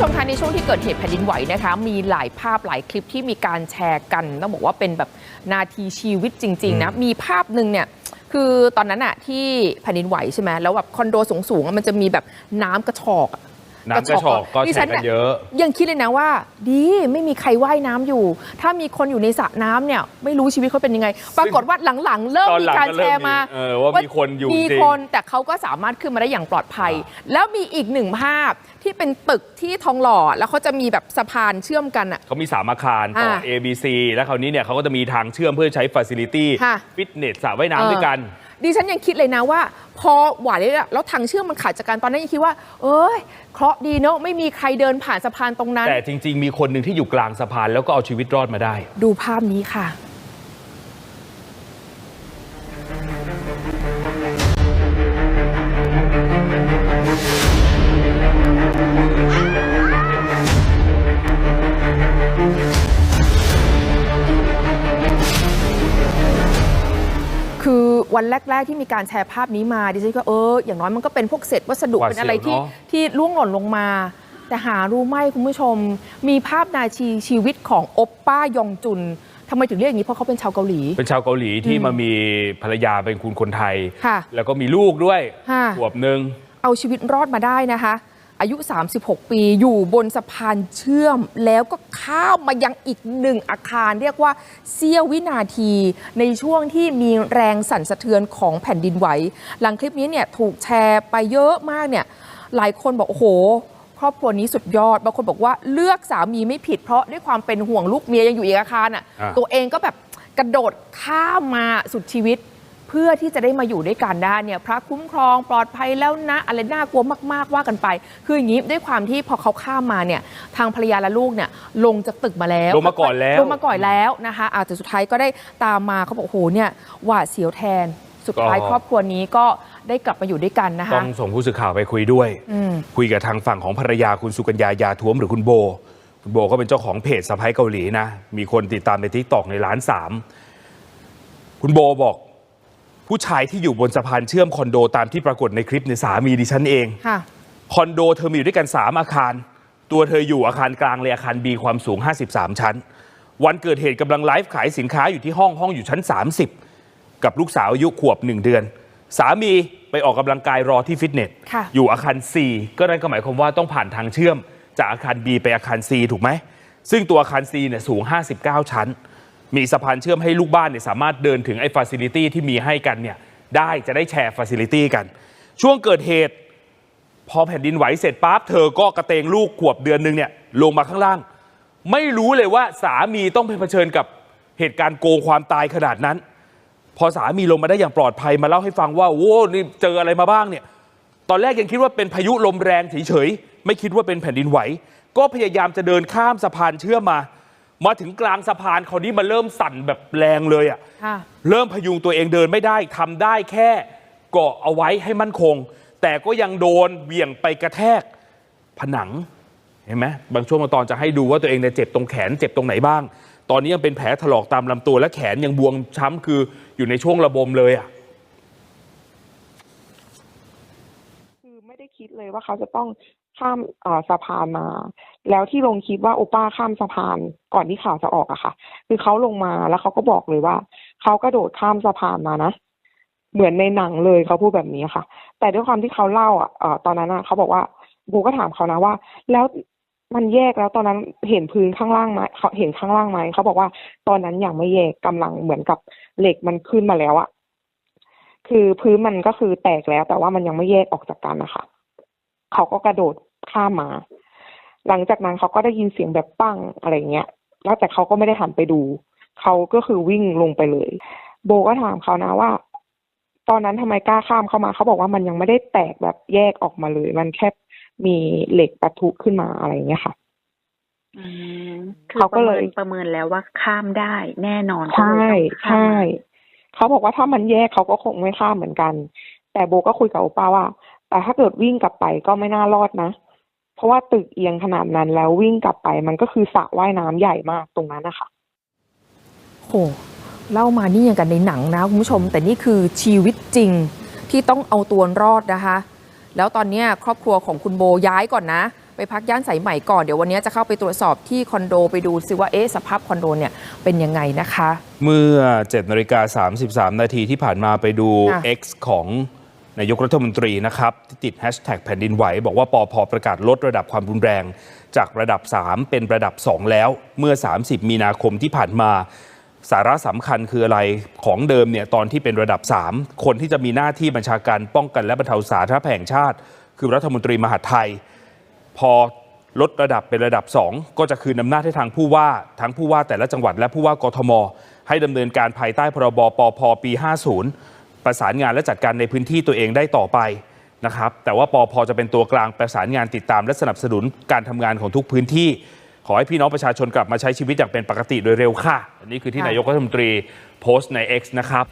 ชมคะในช่วงที่เกิดเหตุแผ่นดินไหวนะคะมีหลายภาพหลายคลิปที่มีการแชร์กันต้องบอกว่าเป็นแบบนาทีชีวิตจริงๆนะมีภาพหนึ่งเนี่ยคือตอนนั้นอะที่แผ่นดินไหวใช่ไหมแล้วแบบคอนโดสูงๆอะมันจะมีแบบน้ำกระชอกอะ น้ำกระชอกก็ดิแชฉัร์กันน่เยอะ ยังคิดเลยนะว่า ดีไม่มีใครว่ายน้ำอยู่ ถ้ามีคนอยู่ในสระน้ำเนี่ยไม่รู้ชีวิตเขาเป็นยังไง ปรากฏว่าหลังๆ เริ่มตอนมีหลังการก็แชเริ่มร์มามีเออว่ามีคนอยู่มีจริงคนแต่เขาก็สามารถขึ้นมาได้อย่างปลอดภัย แล้วมีอีกหนึ่งภาพที่เป็นตึกที่ทองหล่อ แล้วเขาจะมีแบบสะพานเชื่อมกันอะเขามีสามอาคารต่ออ่า A B C แล้วคราวนี้เนี่ยเขาก็จะมีทางเชื่อมเพื่อใช้ฟ a ซิลิตี้ค่ะฟิตเนสสระว่ายน้ำด้วยกัน ดิฉันยังคิดเลยนะว่า พอหวานเลยแล้วทางเชื่อมมันขาดจากกันตอนนั้นยังคิดว่า เอ้ยเคราะห์ดีเนอะไม่มีใครเดินผ่านสะพานตรงนั้น แต่จริง ๆ มีคนหนึ่งที่อยู่กลางสะพานแล้วก็เอาชีวิตรอดมาได้ ดูภาพนี้ค่ะ คือวันแรก ๆ ที่มีการแชร์ภาพนี้มาดิฉันก็เอออย่างน้อยมันก็เป็นพวกเศษวัสดุหวาดเป็นอะไรที่เสียวเนอะ ที่ล่วงหล่นลงมา แต่หารู้ไหมคุณผู้ชม มีภาพนาทีชีวิตของโอปป้ายองจุนทำไมถึงเรียกอย่างนี้เพราะเขาเป็นชาวเกาหลี เป็นชาวเกาหลีที่อืมมามีภรรยาเป็นคุณคนไทย ค่ะแล้วก็มีลูกด้วยค่ะ ขวบหนึ่ง เอาชีวิตรอดมาได้นะคะ อายุ 36 ปีอยู่บนสะพานเชื่อม แล้วก็ข้ามมายังอีกหนึ่งอาคารเรียกว่าเสี้ยววินาที ในช่วงที่มีแรงสั่นสะเทือนของแผ่นดินไหว หลังคลิปนี้เนี่ยถูกแชร์ไปเยอะมากเนี่ยหลายคนบอกโอ้โหครอบครัวนี้สุดยอด บางคนบอกว่าเลือกสามีไม่ผิดเพราะด้วยความเป็นห่วงลูกเมียยังอยู่อีกอาคารอะอ่าตัวเองก็แบบกระโดดข้ามมาสุดชีวิต เพื่อที่จะได้มาอยู่ด้วยกันได้เนี่ยพระคุ้มครองปลอดภัยแล้วนะอะไรน่ากลัวมาก ๆ ว่ากันไป คืออย่างนี้ด้วยความที่พอเขาข้ามมาเนี่ยทางภรรยาและลูกเนี่ยลงจากตึกมาแล้วลงมาก่อนแล้วลงมาก่อนแล้วนะคะอาจจะแต่สุดท้ายก็ได้ตามมาเขาบอกโอ้โหเนี่ยหวาดเสียวแทนสุดท้ายครอบครัวนี้ก็ได้กลับมาอยู่ด้วยกันนะคะต้องส่งผู้สื่อข่าวไปคุยด้วยอืมคุยกับทางฝั่งของภรรยาคุณสุกัญญายาท้วมหรือคุณโบ คุณโบก็เป็นเจ้าของเพจสะพ้ายเกาหลีนะ มีคนติดตามในทิกตอกในล้านสามคุณโบบอก ผู้ชายที่อยู่บนสะพานเชื่อมคอนโดตามที่ปรากฏในคลิปในยสามีดิฉันเองค่ะคอนโดเธอมีอยู่ด้วยกัน 3 อาคาร ตัวเธออยู่อาคารกลางเลยอาคาร B ความสูง 53 ชั้น วันเกิดเหตุกำลังไลฟ์ขายสินค้าอยู่ที่ห้องห้องอยู่ชั้น 30 กับลูกสาวอายุขวบ 1 เดือน สามีไปออกกำลังกายรอที่ฟิตเนส ค่ะอยู่อาคาร C ก็นั่นก็หมายความว่าต้องผ่านทางเชื่อม จากอาคาร B ไปอาคาร C ถูกไหม ซึ่งตัวอาคาร C เนี่ยสูง 59 ชั้น มีสะพานเชื่อมให้ลูกบ้านเนี่ยสามารถเดินถึงไอ้ฟ a ซิลิตี้ที่มีให้กันเนี่ยได้จะได้แชร์ฟ a ซิลิตี้กัน ช่วงเกิดเหตุ พอแผ่นดินไหวเสร็จปั๊บเธอก็กระเตงลูกขวบเดือนหนึ่งเนี่ยลงมาข้างล่าง ไม่รู้เลยว่าสามีต้องไปเผชิญกับเหตุการณ์โกงความตายขนาดนั้น พอสามีลงมาได้อย่างปลอดภัยมาเล่าให้ฟังว่าโอ้นี่เจออะไรมาบ้างเนี่ยตอนแรกยังคิดว่าเป็นพายุลมแรงเฉยๆไม่คิดว่าเป็นแผ่นดินไหว ก็พยายามจะเดินข้ามสะพานเชื่อมมา มาถึงกลางสะพานคราวนี้มันเริ่มสั่นแบบแรงเลยอะค่ะ เริ่มพยุงตัวเองเดินไม่ได้ทำได้แค่เกาะเอาไว้ให้มั่นคง แต่ก็ยังโดนเบี่ยงไปกระแทกผนังเห็นไหมบางช่วงบางตอนจะให้ดูว่าตัวเองเนี่ยเจ็บตรงแขนเจ็บตรงไหนบ้าง ตอนนี้ยังเป็นแผลถลอกตามลำตัวและแขนยังบวมช้ำคืออยู่ในช่วงระบมเลยอะคือไม่ได้คิดเลยว่าเขาจะต้อง ข้ามสะพานมา แล้วที่ลงคลิปว่าโอป้าข้ามสะพานก่อนที่ข่าวจะออกอะค่ะ คือเขาลงมาแล้วเขาก็บอกเลยว่าเขากระโดดข้ามสะพานมานะเหมือนในหนังเลยเขาพูดแบบนี้ค่ะ แต่ด้วยความที่เขาเล่าอะตอนนั้นอะเขาบอกว่าบูก็ถามเขานะว่า แล้วมันแยกแล้วตอนนั้นเห็นพื้นข้างล่างไหมเขาเห็นข้างล่างไหมเขาบอกว่าตอนนั้นยังไม่แยกกำลังเหมือนกับเหล็กมันขึ้นมาแล้วอะคือพื้นมันก็คือแตกแล้ว แต่ว่ามันยังไม่แยกออกจากกันนะคะเขาก็กระโดด ข้ามมา หลังจากนั้นเขาก็ได้ยินเสียงแบบปั้งอะไรเงี้ย แล้วแต่เขาก็ไม่ได้หันไปดู เขาก็คือวิ่งลงไปเลย โบก็ถามเขานะว่า ตอนนั้นทำไมกล้าข้ามเข้ามา เขาบอกว่ามันยังไม่ได้แตกแบบแยกออกมาเลย มันแค่มีเหล็กปะทุขึ้นมาอะไรอย่างเงี้ยค่ะอืมคือเขาก็ประเลเมิยนประเมินแล้วว่าข้ามได้แน่นอนใช่ก็เลยต้องข้ามใช่เขาบอกว่าถ้ามันแยกเขาก็คงไม่ข้ามเหมือนกัน แต่โบก็คุยกับโอป้าว่า แต่ถ้าเกิดวิ่งกลับไปก็ไม่น่ารอดนะ เพราะว่าตึกเอียงขนาดนั้นแล้ววิ่งกลับไปมันก็คือสระว่ายน้ำใหญ่มากตรงนั้นนะคะโหเล่ามานี่อย่างกันในหนังนะคุณผู้ชม แต่นี่คือชีวิตจริงที่ต้องเอาตัวรอดนะคะ แล้วตอนเนี้ยครอบครัวของคุณโบย้ายก่อนนะไปไปพักย่านสายใหม่ก่อนเดี๋ยววันนี้จะเข้าไปตรวจสอบที่คอนโดไปดูซิว่าเอ๊ะสภาพคอนโดเนี่ยเป็นยังไงนะคะ เมื่อ7นาฬิกา33 นาทีที่ผ่านมาไปดูค่ะ X ของ นายกรัฐมนตรีนะครับที่ติดแฮชแท็กแผ่นดินไหว บอกว่าปอพประกาศลดระดับความรุนแรง จากระดับ 3 เป็นระดับ 2 แล้วเมื่อ 30 มีนาคมที่ผ่านมาสาระสำคัญคืออะไรของเดิมเนี่ยตอนที่เป็นระดับ 3 คนที่จะมีหน้าที่บัญชาการป้องกันและบรรเทาสาธารณภัยแห่งชาติ คือรัฐมนตรีมหาดไทย พอลดระดับเป็นระดับ 2 ก็จะคืนอำนาจให้ทางผู้ว่าทั้งผู้ว่าแต่ละจังหวัดและผู้ว่ากทม ให้ดำเนินการภายใต้พรบปพปี 50 ประสานงานและจัดการในพื้นที่ตัวเองได้ต่อไปนะครับแต่ว่าปพจะเป็นตัวกลางประสานงานติดตาม และสนับสนุนการทำงานของทุกพื้นที่ ขอให้พี่น้องประชาชนกลับมาใช้ชีวิตอย่างเป็นปกติโดยเร็วค่ะ อันนี้คือที่ค่ะนายกรัฐมนตรีโพสต์ใน X นะครับ